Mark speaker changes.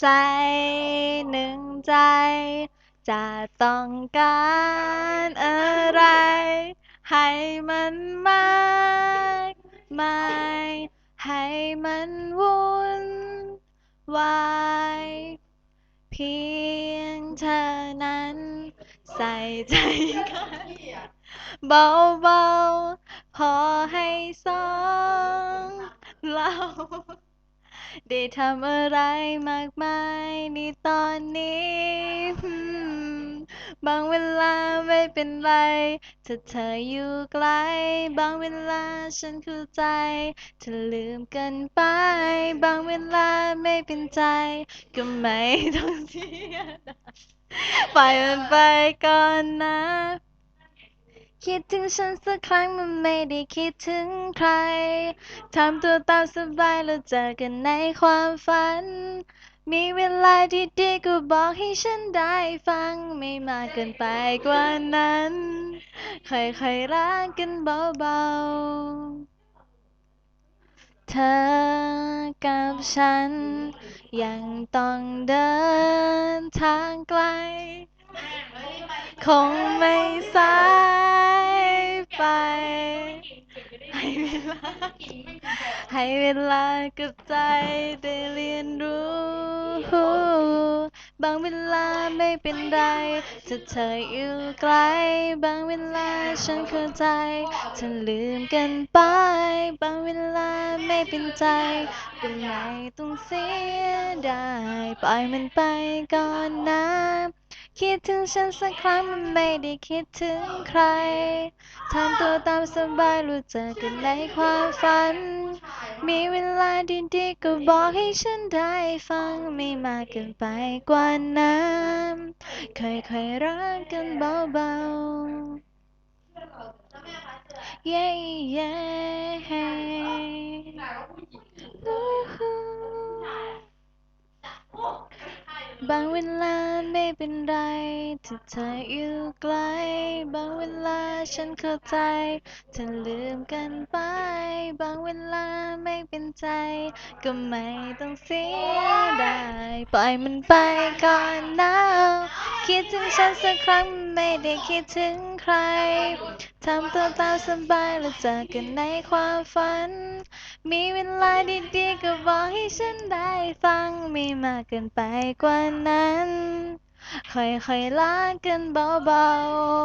Speaker 1: ใจหนึ่งใจ จะต้องการอะไร ให้มันมากมายให้มันวุ่นวายเพียงเธอนั้น ใส่ใจกันเบาๆ พอให้สองเรา ได้ทำอะไรมากมายในตอนนี้ บางเวลาไม่เป็นไร ถ้าเธออยู่ไกล บางเวลาฉันเข้าใจเธอลืมกันไป บางเวลาไม่เป็นใจ ก็ไม่ต้องเสียดายปล่อยมันไปก่อนนะ คิดถึงฉันสักครั้งมันไม่ได้คิดถึงใครทำตัวตามสบายแล้วเจอกันในความฝัน มีเวลาที่ดีก็บอกให้ฉันได้ฟังไม่มากเกินไปกว่านั้น ค่อยๆรักกันเบาๆเธอกับฉัน ยังต้องเดินทางไกล คงไม่สาย ไป ให้เวลา ให้เวลากับใจได้เรียนรู้ บางเวลาไม่เป็นไรถ้าเธออยู่ไกล บางเวลาฉันเข้าใจเธอลืมกันไป บางเวลาไม่เป็นใจก็ไม่ต้องเสียดายปล่อยมันไปก่อนนะคิดถึงฉันสักครั้งมันไม่ได้คิดถึงใคร ความสบายรู้จักกันในความฝัน มีเวลาดีๆก็บอกให้ฉันได้ฟังไม่มากเกินไปกว่านั้นค่อยๆรักกันเบาๆเย้ บางเวลาไม่เป็นไรถ้าเธออยู่ไกล บางเวลาฉันเข้าใจเธอลืมกันไป บางเวลาไม่เป็นใจ ก็ไม่ต้องเสียดาย ปล่อยมันไปก่อนนะคิดถึงฉันสักครั้งไม่ได้คิดถึงใครทำตัวตามสบายแล้วเจอกันในความฝัน มีเวลาดีๆก็บอกให้ฉันได้ฟังไม่มากเกินไปกว่านั้น ค่อยๆรักกันเบาๆ